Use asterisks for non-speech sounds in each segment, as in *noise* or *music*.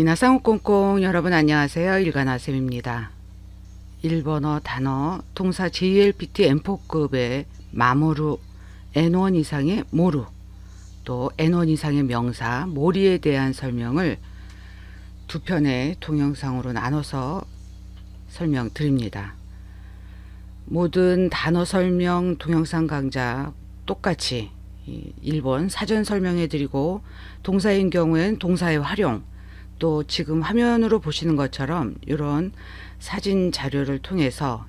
미나상 꽁꽁 여러분 안녕하세요. 일간아쌤입니다. 일본어 단어 동사 JLPT M4급의 마모루 N1 이상의 모루 또 N1 이상의 명사 모리에 대한 설명을 두 편의 동영상으로 나눠서 설명드립니다. 모든 단어 설명 동영상 강좌 똑같이 이 일본 사전 설명해 드리고 동사인 경우엔 동사의 활용 또 지금 화면으로 보시는 것처럼 이런 사진 자료를 통해서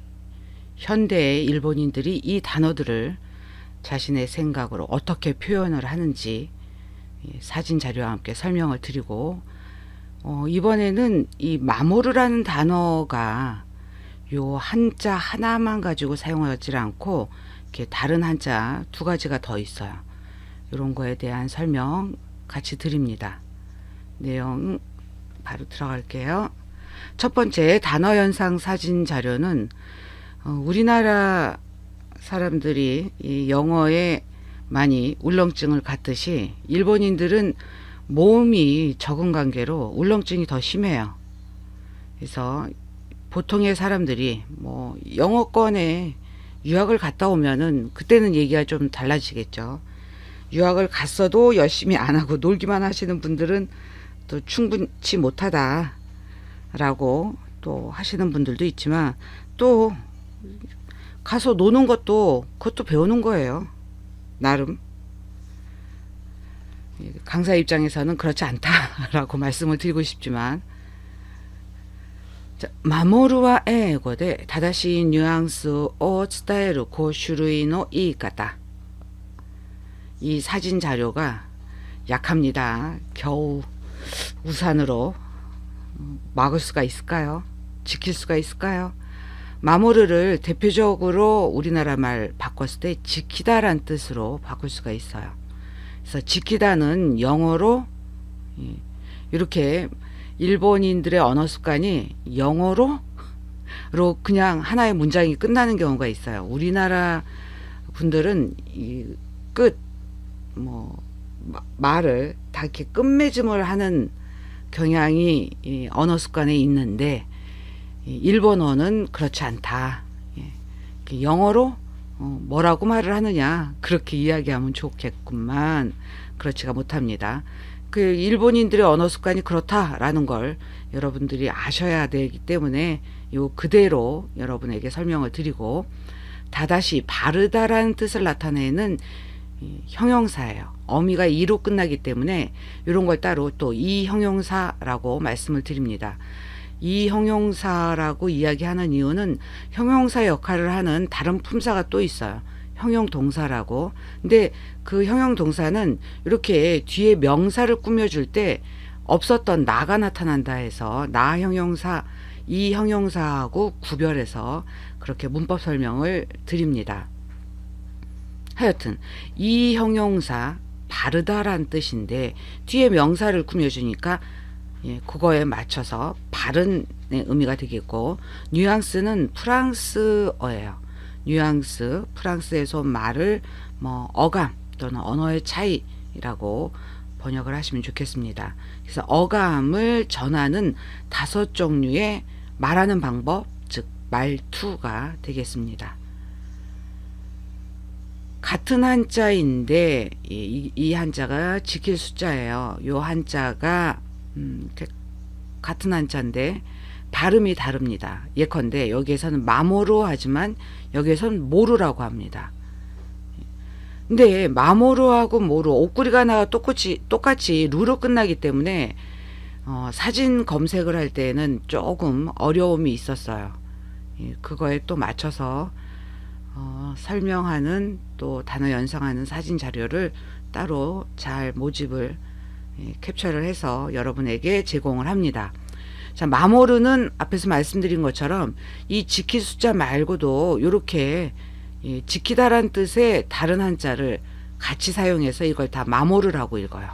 현대의 일본인들이 이 단어들을 자신의 생각으로 어떻게 표현을 하는지 이 사진 자료와 함께 설명을 드리고 어, 이번에는 이 마모르라는 단어가 요 한자 하나만 가지고 사용하지 않고 이렇게 다른 한자 두 가지가 더 있어요. 이런 거에 대한 설명 같이 드립니다. 내용 바로 들어갈게요. 첫 번째 단어 연상 사진 자료는 어, 우리나라 사람들이 이 영어에 많이 울렁증을 갖듯이 일본인들은 모음이 적은 관계로 울렁증이 더 심해요. 그래서 보통의 사람들이 뭐 영어권에 유학을 갔다 오면은 그때는 얘기가 좀 달라지겠죠. 유학을 갔어도 열심히 안 하고 놀기만 하시는 분들은 또 충분치 못하다라고 또 하시는 분들도 있지만 또 가서 노는 것도 그것도 배우는 거예요. 나름 예, 강사 입장에서는 그렇지 않다라고 *laughs* 말씀을 드리고 싶지만 마모루와 에고데 다다시 뉘앙스 어 오 스타일 고슈루이노 이가다 이 사진 자료가 약합니다. 겨우 우산으로 막을 수가 있을까요? 지킬 수가 있을까요? 마모르를 대표적으로 우리나라 말 바꿨을 때 지키다란 뜻으로 바꿀 수가 있어요. 그래서 지키다는 영어로 예, 이렇게 일본인들의 언어 습관이 영어로 로 그냥 하나의 문장이 끝나는 경우가 있어요. 우리나라 분들은 끝뭐 말을 다 이렇게 끝맺음을 하는 경향이 이 언어 습관에 있는데 이 일본어는 그렇지 않다. 예. 영어로 어, 뭐라고 말을 하느냐 그렇게 이야기하면 좋겠구만 그렇지가 못합니다. 그 일본인들의 언어 습관이 그렇다라는 걸 여러분들이 아셔야 되기 때문에 요 그대로 여러분에게 설명을 드리고 다다시 바르다라는 뜻을 나타내는 이 형용사예요. 어미가 이로 끝나기 때문에 이런 걸 따로 또 이 형용사라고 말씀을 드립니다. 이 형용사라고 이야기하는 이유는 형용사 역할을 하는 다른 품사가 또 있어요. 형용 동사라고. 근데 그 형용 동사는 이렇게 뒤에 명사를 꾸며줄 때 없었던 나가 나타난다 해서 나 형용사, 이 형용사하고 구별해서 그렇게 문법 설명을 드립니다. 하여튼 이 형용사 바르다란 뜻인데 뒤에 명사를 꾸며주니까 예, 그거에 맞춰서 바른 의미가 되겠고 뉘앙스는 프랑스어예요. 뉘앙스 프랑스에서 말을 뭐 어감 또는 언어의 차이라고 번역을 하시면 좋겠습니다. 그래서 어감을 전하는 다섯 종류의 말하는 방법 즉 말투가 되겠습니다. 같은 한자인데 이, 이 한자가 지킬 숫자예요. 요 한자가 음, 같은 한자인데 발음이 다릅니다. 예컨대 여기에서는 마모로 하지만 여기에서는 모루라고 합니다. 근데 마모로하고 모루 옷구리가 나와 똑같이 똑같이 루로 끝나기 때문에 어, 사진 검색을 할 때는 조금 어려움이 있었어요. 예, 그거에 또 맞춰서 어, 설명하는 또 단어 연상하는 사진 자료를 따로 잘 모집을 예, 캡처를 해서 여러분에게 제공을 합니다. 자, 마모르는 앞에서 말씀드린 것처럼 이 지키 숫자 말고도 이렇게 예, 지키다란 뜻의 다른 한자를 같이 사용해서 이걸 다 마모르라고 읽어요.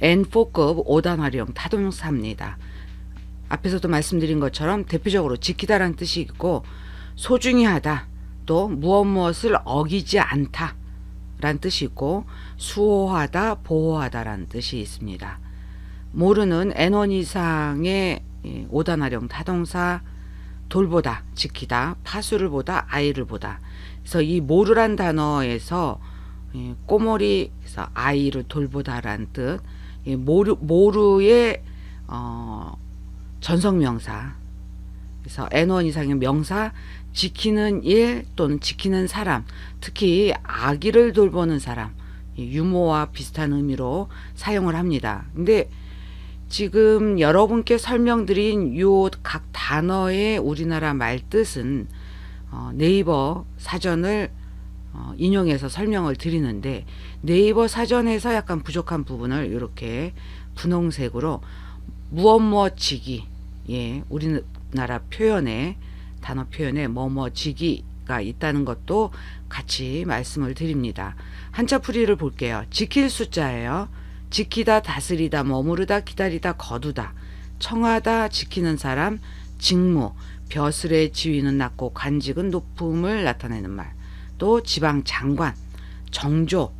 N4급 5단 활용 타동사입니다. 앞에서도 말씀드린 것처럼 대표적으로 지키다란 뜻이 있고 소중히 하다. 또 무엇 무엇을 어기지 않다. 란 뜻이 있고 수호하다 보호하다 라는 뜻이 있습니다. 모르는 N1 이상의 예, 오단화령 타동사 돌보다 지키다 파수를 보다 아이를 보다. 그래서 이 모르란 단어에서 예, 그래서 아이를 돌보다라는 뜻 예, 모르 모르의 어, 전성명사 그래서 N1 이상의 명사 지키는 일 또는 지키는 사람 특히 아기를 돌보는 사람 이 유모와 비슷한 의미로 사용을 합니다. 근데 지금 여러분께 설명드린 요 각 단어의 우리나라 말 뜻은 어, 네이버 사전을 어, 인용해서 설명을 드리는데 네이버 사전에서 약간 부족한 부분을 이렇게 분홍색으로 무엇 무엇 지기 예 우리 나라 표현에 단어 표현에 뭐뭐지기가 있다는 것도 같이 말씀을 드립니다. 한자 풀이를 볼게요. 지킬 숫자예요. 지키다, 다스리다, 머무르다, 기다리다, 거두다, 청하다, 지키는 사람, 직무, 벼슬의 지위는 낮고 관직은 높음을 나타내는 말. 또 지방 장관, 정조,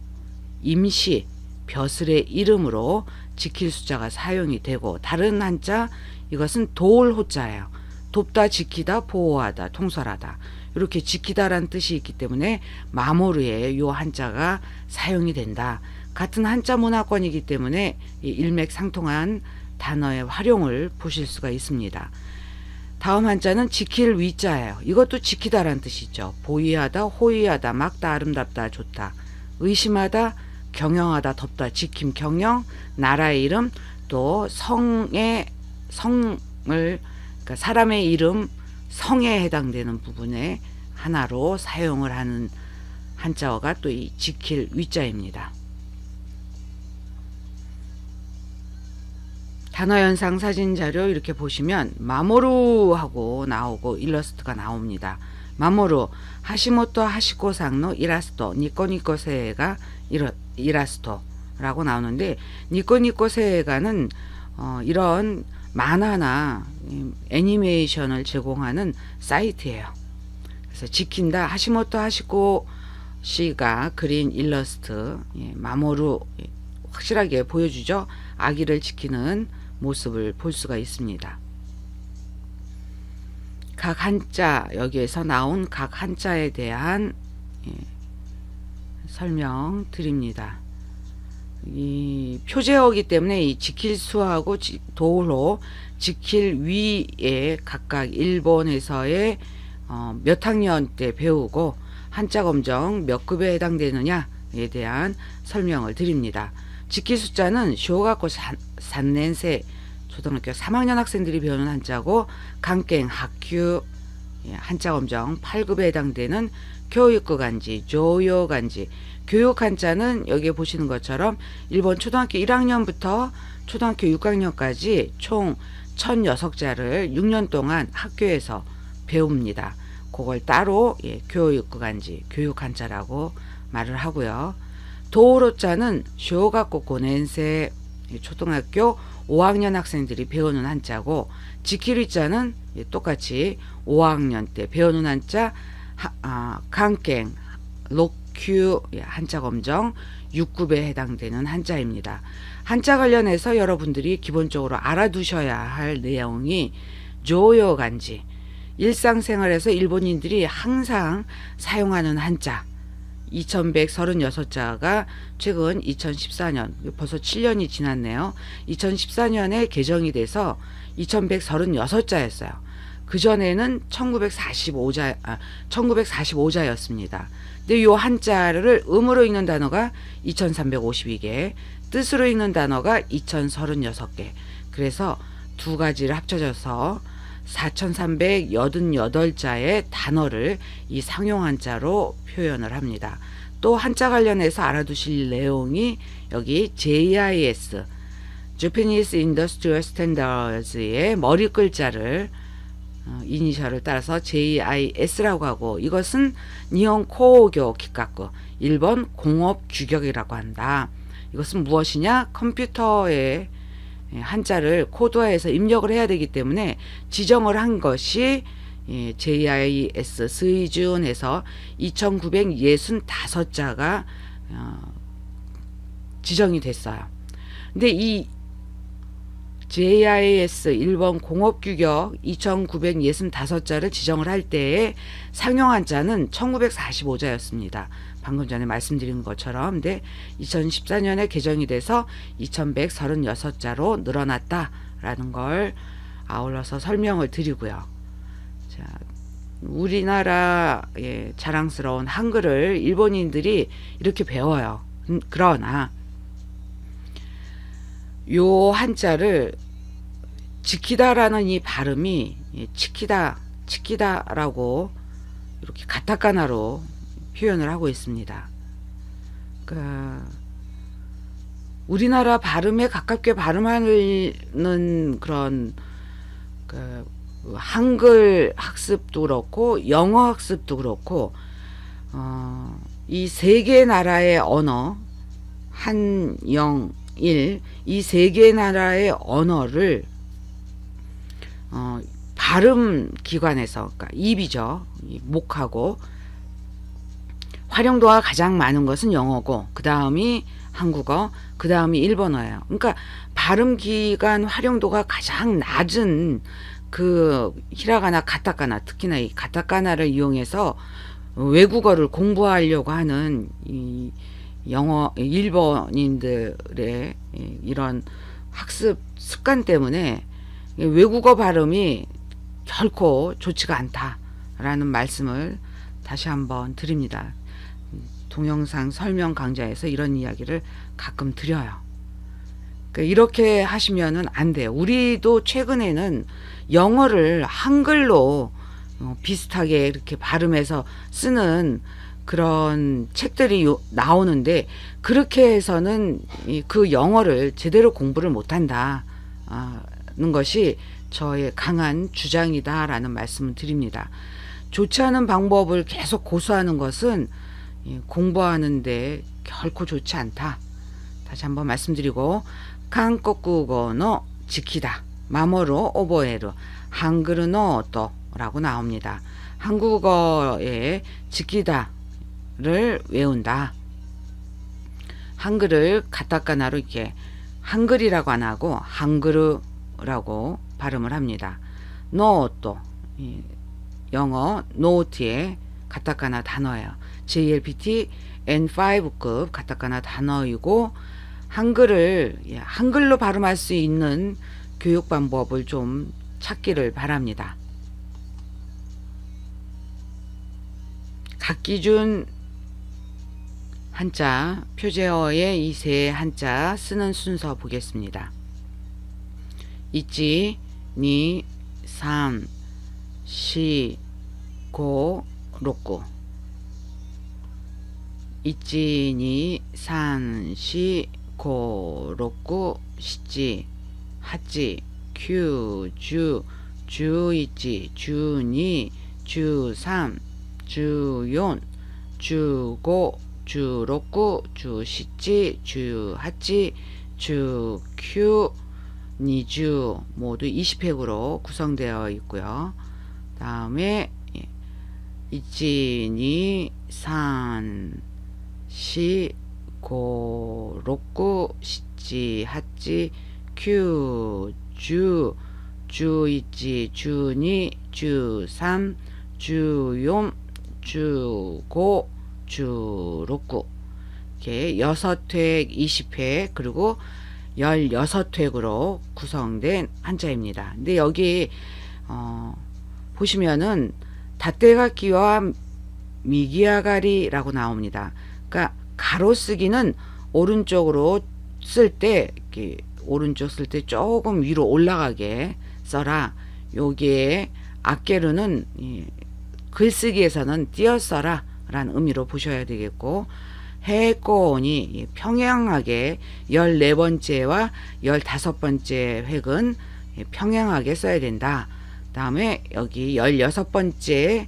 임시, 벼슬의 이름으로 지킬 숫자가 사용이 되고 다른 한자 이것은 도울 호자예요. 돕다, 지키다, 보호하다, 통솔하다. 이렇게 지키다라는 뜻이 있기 때문에 마모르에 요 한자가 사용이 된다. 같은 한자 문화권이기 때문에 이 일맥상통한 단어의 활용을 보실 수가 있습니다. 다음 한자는 지킬 위자예요. 이것도 지키다라는 뜻이죠. 보이하다, 호의하다, 막다, 아름답다, 좋다. 의심하다, 경영하다, 덥다, 지킴, 경영, 나라의 이름, 또 성의 성을 그러니까 사람의 이름 성에 해당되는 부분에 하나로 사용을 하는 한자어가 또 이 지킬 위자입니다. 단어 연상 사진 자료 이렇게 보시면 마모루 하고 나오고 일러스트가 나옵니다. 마모루 하시모토 하시코 상노 이라스토 니코니코 세가 이러, 이라스토라고 나오는데 니코니코 세가는 어, 이런 만화나 애니메이션을 제공하는 사이트예요. 그래서 지킨다 하시모토 하시코 씨가 그린 일러스트 예, 마모루 예, 확실하게 보여주죠. 아기를 지키는 모습을 볼 수가 있습니다. 각 한자 여기에서 나온 각 한자에 대한 예, 설명 드립니다. 이 표제어기 때문에 이 지킬 수하고 지, 도로 지킬 위에 각각 일본에서의 어, 몇 학년 때 배우고 한자 검정 몇 급에 해당되느냐에 대한 설명을 드립니다. 지킬 숫자는 쇼가고 산넨세 초등학교 3학년 학생들이 배우는 한자고 강갱 학교 예, 한자 검정 8급에 해당되는 교육구 간지, 조요 간지, 교육 한자는 여기에 보시는 것처럼 일본 초등학교 1학년부터 초등학교 6학년까지 총 1006자를 6년 동안 학교에서 배웁니다. 그걸 따로 예, 교육구 간지, 교육 한자라고 말을 하고요. 도로자는 쇼가고 고nen세 초등학교 5학년 학생들이 배우는 한자고 지키리자는 예, 똑같이 5학년 때 배우는 한자 하, 아, 강갱 록 큐 예, 한자 검정 6급에 해당되는 한자입니다. 한자 관련해서 여러분들이 기본적으로 알아두셔야 할 내용이 조요 간지 일상생활에서 일본인들이 항상 사용하는 한자 2136자가 최근 2014년 벌써 7년이 지났네요. 2014년에 개정이 돼서 2136자였어요. 그 전에는 1945자 아, 1945자였습니다. 근데 요 한자를 음으로 읽는 단어가 2352개, 뜻으로 읽는 단어가 2036개. 그래서 두 가지를 합쳐져서 4,388자의 단어를 이 상용 한자로 표현을 합니다. 또 한자 관련해서 알아두실 내용이 여기 JIS, Japanese Industrial Standards의 머리 글자를 어, 이니셜을 따라서 JIS라고 하고 이것은 니온 코오교 기가쿠 일본 공업 규격이라고 한다. 이것은 무엇이냐? 컴퓨터에 예, 한자를 코드화해서 입력을 해야 되기 때문에 지정을 한 것이 예, JIS 스위준에서 2965자가 어, 지정이 됐어요. 근데 이 JIS 일본 공업규격 2965자를 지정을 할 때에 상용 한 자는 1945자였습니다. 방금 전에 말씀드린 것처럼 근데 2014년에 개정이 돼서 2136자로 늘어났다라는 걸 아울러서 설명을 드리고요. 자, 우리나라의 자랑스러운 한글을 일본인들이 이렇게 배워요. 음, 그러나 요 한자를 지키다라는 이 발음이 예, 치키다, 치키다라고 이렇게 가타카나로 표현을 하고 있습니다. 그 우리나라 발음에 가깝게 발음하는 그런 그 한글 학습도 그렇고 영어 학습도 그렇고 어, 이 세 개 나라의 언어 한영 일 이 세 개 나라의 언어를 어, 발음 기관에서 그러니까 입이죠 이 목하고 활용도가 가장 많은 것은 영어고 그 다음이 한국어 그 다음이 일본어예요. 그러니까 발음 기간 활용도가 가장 낮은 그 히라가나 가타카나 특히나 이 가타카나를 이용해서 외국어를 공부하려고 하는 이 영어 일본인들의 이런 학습 습관 때문에 외국어 발음이 결코 좋지가 않다라는 말씀을 다시 한번 드립니다. 동영상 설명 강좌에서 이런 이야기를 가끔 드려요. 그러니까 이렇게 하시면은 안 돼요. 우리도 최근에는 영어를 한글로 어, 비슷하게 이렇게 발음해서 쓰는 그런 책들이 요- 나오는데 그렇게 해서는 이- 그 영어를 제대로 공부를 못한다는 것이 저의 강한 주장이다라는 말씀을 드립니다. 좋지 않은 방법을 계속 고수하는 것은 이 공부하는데 결코 좋지 않다. 다시 한번 말씀드리고 한국어노 지키다 마모로 오보에르 한글노 또라고 나옵니다. 한국어에 지키다 를 외운다. 한글을 가타카나로 이렇게 한글이라고 안 하고 한글이라고 발음을 합니다. 노또 영어 노트의 가타카나 단어예요. JLPT N5급 가타카나 단어이고 한글을 예, 한글로 발음할 수 있는 교육 방법을 좀 찾기를 바랍니다. 각 기준 한자 표제어의 이세 한자 쓰는 순서 보겠습니다. 있지, 니, 삼, 시, 고, 로꾸 있지, 니, 산, 시, 고, 로꾸, 시지, 하지, 큐, 주, 주 있지, 주니, 주삼, 주yon, 주고, 주로구, 주시지, 주하지, 주큐, 니주 모두 20획으로 구성되어 있고요. 다음에 이지니 산, 시, 고, 로구, 시지, 하지, 큐, 주, 주이지, 주로구 이렇게 여섯 획, 20획 그리고 16획으로 구성된 한자입니다. 근데 여기 어, 보시면은 다떼가키와 미기아가리라고 나옵니다. 그러니까 가로쓰기는 오른쪽으로 쓸 때 오른쪽 쓸 때 조금 위로 올라가게 써라. 여기에 악게르는 이, 글쓰기에서는 띄어 써라 라는 의미로 보셔야 되겠고 해꼬온이 평행하게 14번째와 15번째 획은 평행하게 써야 된다. 다음에 여기 16번째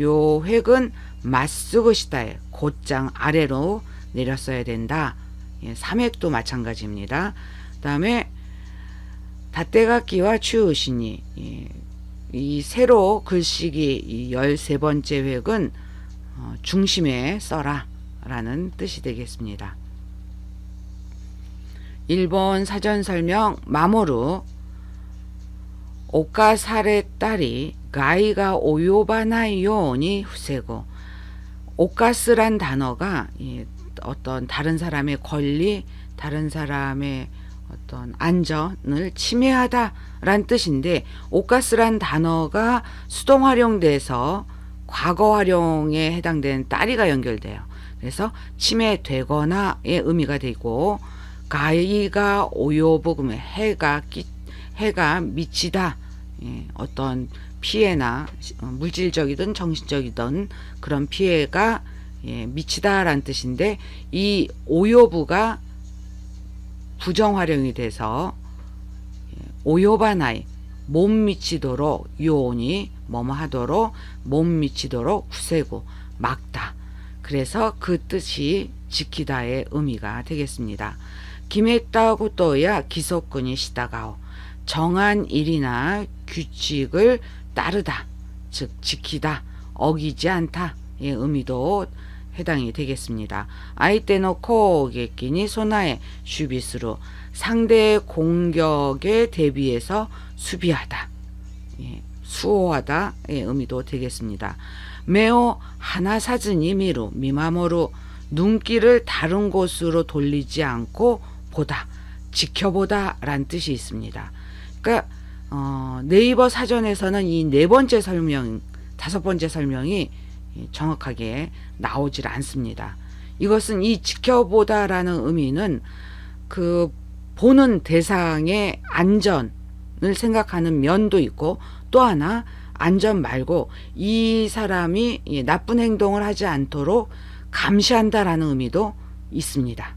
요 획은 맞쓰고시다에 곧장 아래로 내렸어야 된다. 예, 3획도 마찬가지입니다. 다음에 다떼가키와 추우시니 예, 이 세로 글씨기 이 13번째 획은 어, 중심에 써라 라는 뜻이 되겠습니다. 일본 사전 설명 마모루 오카사레 딸이 가이가 오요바나이 요니 후세고 오카스란 단어가 이 어떤 다른 사람의 권리, 다른 사람의 어떤 안전을 침해하다란 뜻인데 오카스란 단어가 수동 활용돼서 과거 활용에 해당되는 딸이가 연결돼요. 그래서 침해되거나의 의미가 되고 가이가 그러면 해가 끼, 해가 미치다 예, 어떤 피해나 어, 물질적이든 정신적이든 그런 피해가 예, 미치다라는 뜻인데 이 오요부가 부정 활용이 돼서 예, 오요바나이 못 미치도록 요온이 뭐뭐 하도록 못 미치도록 후세고 막다. 그래서 그 뜻이 지키다의 의미가 되겠습니다. 김했다고 또야 기소권이 시다가오. 정한 일이나 규칙을 따르다. 즉 지키다. 어기지 않다. 의 의미도 해당이 되겠습니다. 아이테노 코게끼니 소나에 슈비스로 상대의 공격에 대비해서 수비하다. 예, 수호하다의 의미도 되겠습니다. 매우 하나 사즈니 미루 미마모루 눈길을 다른 곳으로 돌리지 않고 보다 지켜보다라는 뜻이 있습니다. 그러니까 어, 네이버 사전에서는 이 네 번째 설명, 다섯 번째 설명이 정확하게 나오질 않습니다. 이것은 이 지켜보다라는 의미는 그 보는 대상의 안전을 생각하는 면도 있고 또 하나 안전 말고 이 사람이 이 나쁜 행동을 하지 않도록 감시한다라는 의미도 있습니다.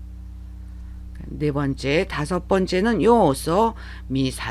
네 번째, 다섯 번째는 요소 미사